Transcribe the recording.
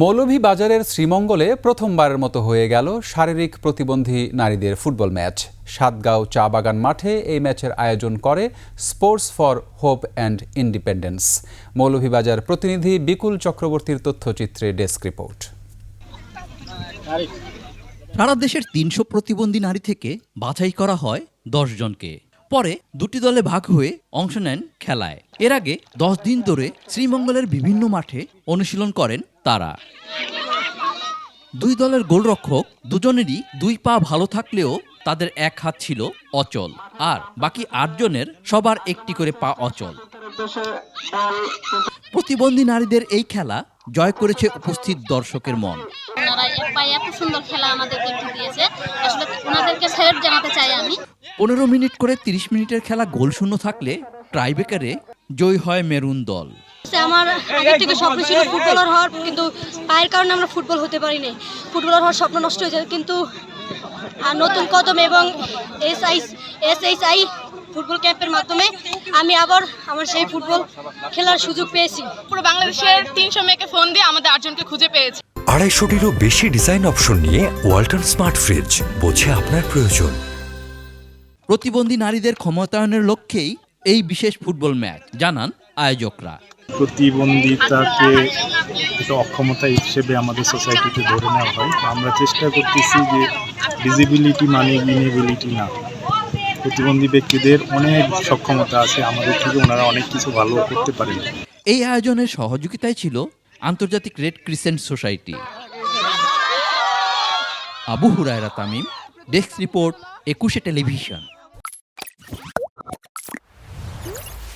মৌলভীবাজারের শ্রীমঙ্গলে প্রথমবারের মতো হয়ে গেল শারীরিক প্রতিবন্ধী নারীদের ফুটবল ম্যাচ। সাতগাঁও চা বাগান মাঠে এই ম্যাচের আয়োজন করে sports for hope and independence. Moulvibazar প্রতিনিধি বিকুল চক্রবর্তীর তথ্যচিত্রে ডেস্ক রিপোর্ট। সারা দেশের তিনশো প্রতিবন্ধী নারী থেকে বাছাই করা হয় দশজনকে জনকে। পরে দুটি দলে ভাগ হয়ে অংশ নেন খেলায়। এর আগে দশ দিন ধরে শ্রীমঙ্গলের বিভিন্ন মাঠে অনুশীলন করেন তারা। দুই দলের গোলরক্ষক দুজনেরই দুই পা ভালো থাকলেও তাদের এক হাত ছিল অচল, আর বাকি আটজনের সবার একটি করে পা অচল। প্রতিবন্ধী নারীদের এই খেলা জয় করেছে উপস্থিত দর্শকের মন। সুন্দর খেলা দিয়েছে। আসলে ওনাদেরকে জানাতে চাই আমি। পনেরো মিনিট করে তিরিশ মিনিটের খেলা গোল শূন্য থাকলে ট্রাইবেকারে জয় হয় মেরুন দল। আমার আগের থেকে স্বপ্ন ছিল ফুটবলার হওয়ার কিন্তু পায়ের কারণে আমরা ফুটবল হতে পারিনি। ফুটবলার হওয়ার স্বপ্ন নষ্ট হয়ে যায় কিন্তু আর নতুন কদম এবং S I S H I football ক্যাম্পের মাধ্যমে আমি আবার আমার সেই ফুটবল খেলার সুযোগ পেয়েছি। পুরো বাংলাদেশের তিনশো মেয়েকে ফোন দিয়ে আমাদের আটজনকে খুঁজে পেয়েছি। আড়াইশোটিরও বেশি ডিজাইন অপশন নিয়ে ওয়ালটন স্মার্ট ফ্রিজ বোঝে আপনার প্রয়োজন। প্রতিবন্ধী নারীদের ক্ষমতায়নের লক্ষ্যেই এই বিশেষ ফুটবল ম্যাচ জানান আয়োজকরা। প্রতিবন্ধিতাকে একটা অক্ষমতা হিসেবে আমাদের সোসাইটিতে ধরে নেওয়া হয়। আমরা চেষ্টা করতেছি যে ডিজিবিলিটি মানে ইনেবিলিটি না। প্রতিবন্ধী ব্যক্তিদের অনেক সক্ষমতা আছে আমাদের থেকে ওনারা অনেক কিছু ভালো করতে পারেন। এই আয়োজনের সহযোগিতায় ছিল আন্তর্জাতিক Red Crescent Society. Abu Hurayra Tamim desk report Ekushey television.